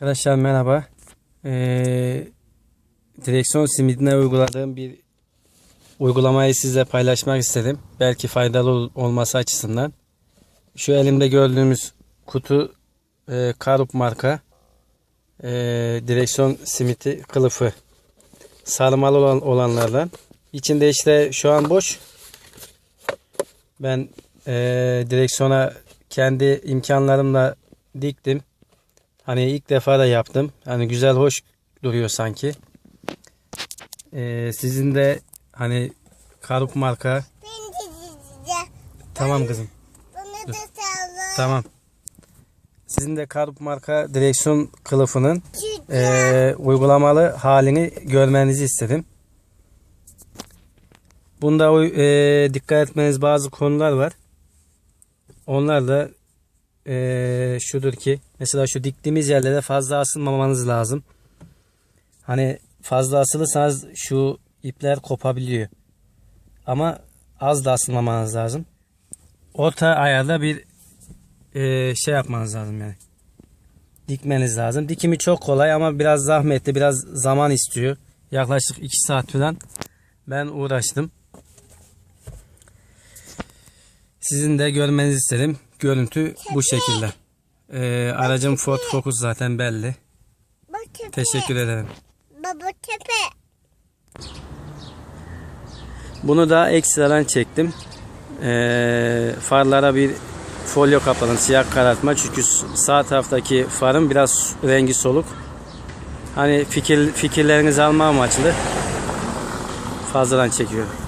Arkadaşlar merhaba. Ee, direksiyon simidine uyguladığım bir uygulamayı sizle paylaşmak istedim. Belki faydalı ol- olması açısından. Şu elimde gördüğümüz kutu e, Karup marka e, direksiyon simiti kılıfı sarmalı olan, olanlardan. İçinde işte şu an boş. Ben e, direksiyona kendi imkanlarımla diktim. Hani ilk defa da yaptım. Hani güzel hoş duruyor sanki. Ee, sizin de hani Karup marka tamam kızım sağla. tamam. Sizin de Karup marka direksiyon kılıfının ee, uygulamalı halini görmenizi istedim. Bunda ee, dikkat etmeniz bazı konular var. Onlar da ee, şudur ki mesela şu diktiğimiz yerlere fazla asılmamanız lazım. Hani fazla asılırsanız şu ipler kopabiliyor. Ama az da asılmamanız lazım. Orta ayarda bir ee, şey yapmanız lazım yani. Dikmeniz lazım. Dikimi çok kolay ama biraz zahmetli, biraz zaman istiyor. Yaklaşık 2 saat falan ben uğraştım. Sizin de görmenizi istedim. Görüntü bu şekilde. Ee, aracım Ford Focus zaten belli. Teşekkür ederim. Baba tepe. Bunu da ekstradan çektim. Ee, farlara bir folyo kapadım. Siyah karartma. Çünkü sağ taraftaki farın biraz rengi soluk. Hani fikir, fikirlerinizi alma amaçlı fazladan çekiyorum.